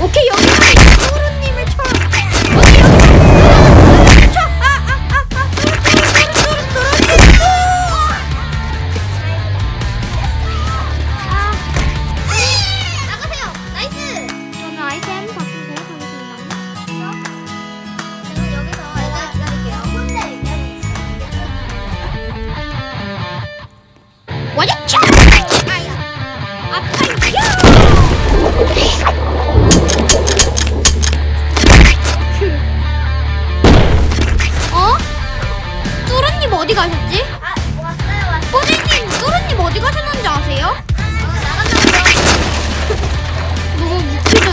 오케이 여기. 소르님의 철. 오케이 여기 철 아아아아 나가세요 나이스 저는 아이템 바꾸고 가겠습니다 저는 여기서 일단 기다릴게요 혼자 일단 와야차 아야 아파 어디 가셨지? 아, 왔어요, 왔어요. 꼬리님, 뚜루님 어디 가셨는지 아세요? 아, 어, 나간다고요. 너무 웃겨.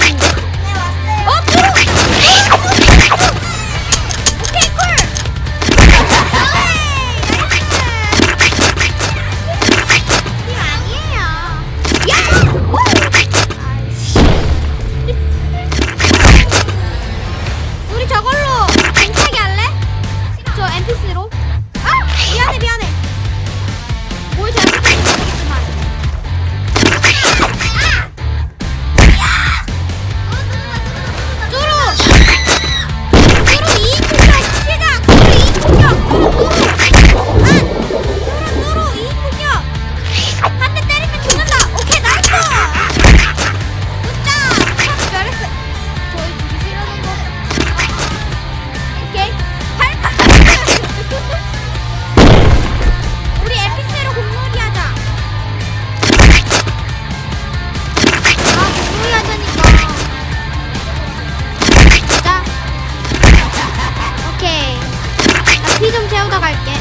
태우다 갈게.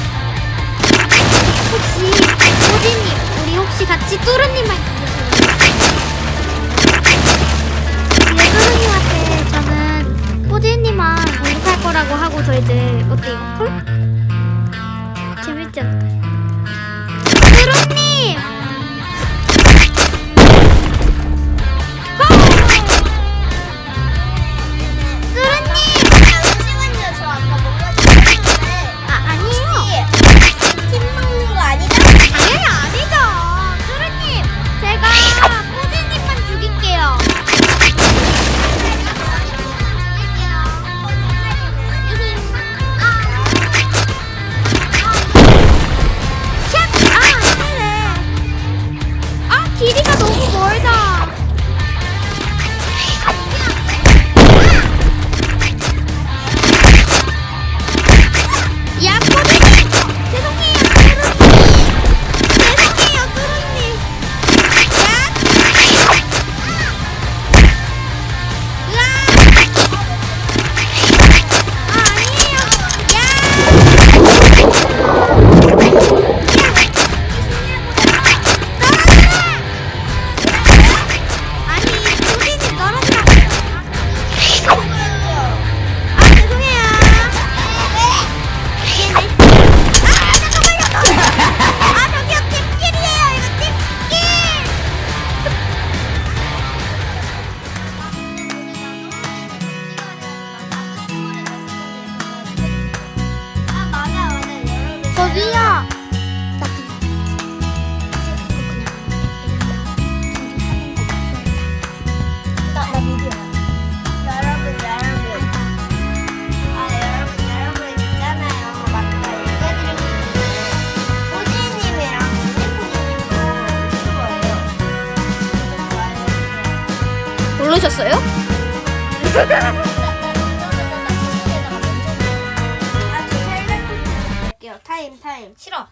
혹시 호진님, 우리 혹시 같이 뚜루님만 근데 예, 뚜루님한테 저는 호진님만 공격할 거라고 하고 저 이제 어때요? 콜? 재밌지 않을까요? 있어요? 아, 타임 타임. 싫어.